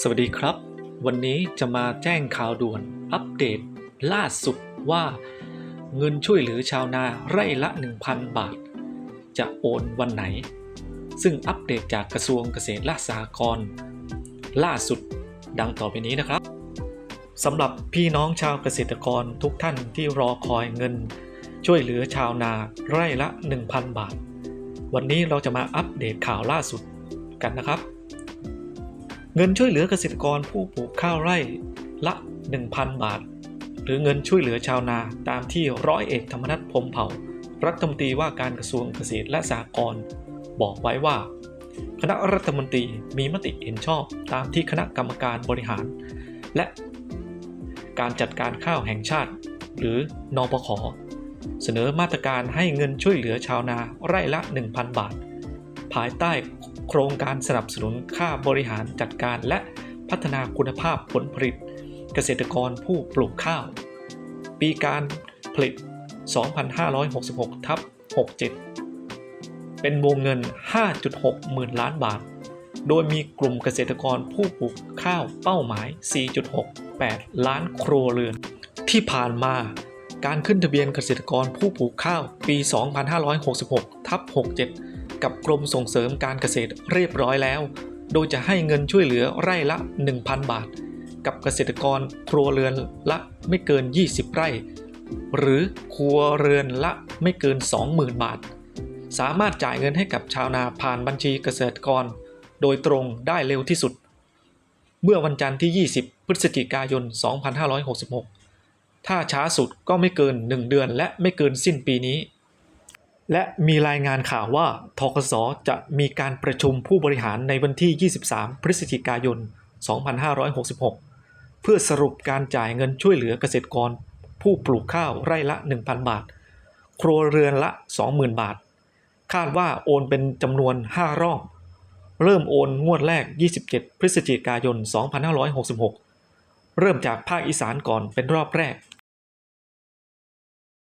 สวัสดีครับ วันนี้จะมาแจ้งข่าวด่วนอัปเดต ล่าสุดว่า เงินช่วยเหลือชาวนาไร่ละ 1,000 บาท จะโอนวันไหน ซึ่งอัปเดตจากกระทรวงเกษตรและสหกรณ์ล่าสุดดังต่อไปนี้นะครับสำหรับพี่น้องชาวเกษตรกรทุกท่านที่รอคอยเงิน ช่วยเหลือชาวนาไร่ละ 1,000 บาท วันนี้เราจะมาอัปเดตข่าวล่าสุดกันนะครับ เงินช่วยเหลือเกษตรกรผู้ปลูกข้าวไร่ละ 1,000 บาท หรือเงินช่วยเหลือชาวนาตามที่ร้อยเอกธรรมนัฐพรมเผ่า รัฐมนตรีว่าการกระทรวงเกษตรและสหกรณ์บอกไว้ว่า คณะรัฐมนตรีมีมติเห็นชอบตามที่คณะกรรมการบริหาร และการจัดการข้าวแห่งชาติ หรือนอปขเสนอมาตรการให้เงินช่วยเหลือชาวนาไร่ละ 1,000 บาท ภายใต้ โครงการสนับสนุนค่าบริหารจัดการและพัฒนาคุณภาพผลผลิต เกษตรกรผู้ปลูกข้าว ปีการผลิต 2566 ทับ 67 เป็นวงเงิน 5.6 หมื่นล้านบาท โดยมีกลุ่มเกษตรกรผู้ปลูกข้าวเป้าหมาย 4.68 ล้านครัวเรือน ที่ผ่านมาการขึ้นทะเบียนเกษตรกรผู้ปลูกข้าวปี 2566 ทับ 67 กับกรมส่งเสริมการเกษตรเรียบร้อยแล้ว โดยจะให้เงินช่วยเหลือไร่ละ 1,000 บาท กับเกษตรกรครัวเรือนละไม่เกิน 20 ไร่ หรือครัวเรือนละไม่เกิน 20,000 บาท สามารถจ่ายเงินให้กับชาวนาผ่านบัญชีเกษตรกร โดยตรงได้เร็วที่สุด เมื่อวันจันทร์ที่ 20 พฤศจิกายน 2566 ถ้าช้าสุดก็ไม่เกิน 1 เดือนและไม่เกินสิ้นปีนี้ และมีรายงานข่าวว่าทกสจะมีการประชุมผู้บริหารในวันที่ 23 พฤศจิกายน 2566 เพื่อสรุปการจ่ายเงินช่วยเหลือเกษตรกร ผู้ปลูกข้าวไร่ละ 1,000 บาท ครัวเรือนละ 20,000 บาท คาดว่าโอนเป็นจำนวน 5 รอบ เริ่มโอนงวดแรก 27 พฤศจิกายน 2566 เริ่มจากภาคอีสานก่อนเป็นรอบแรก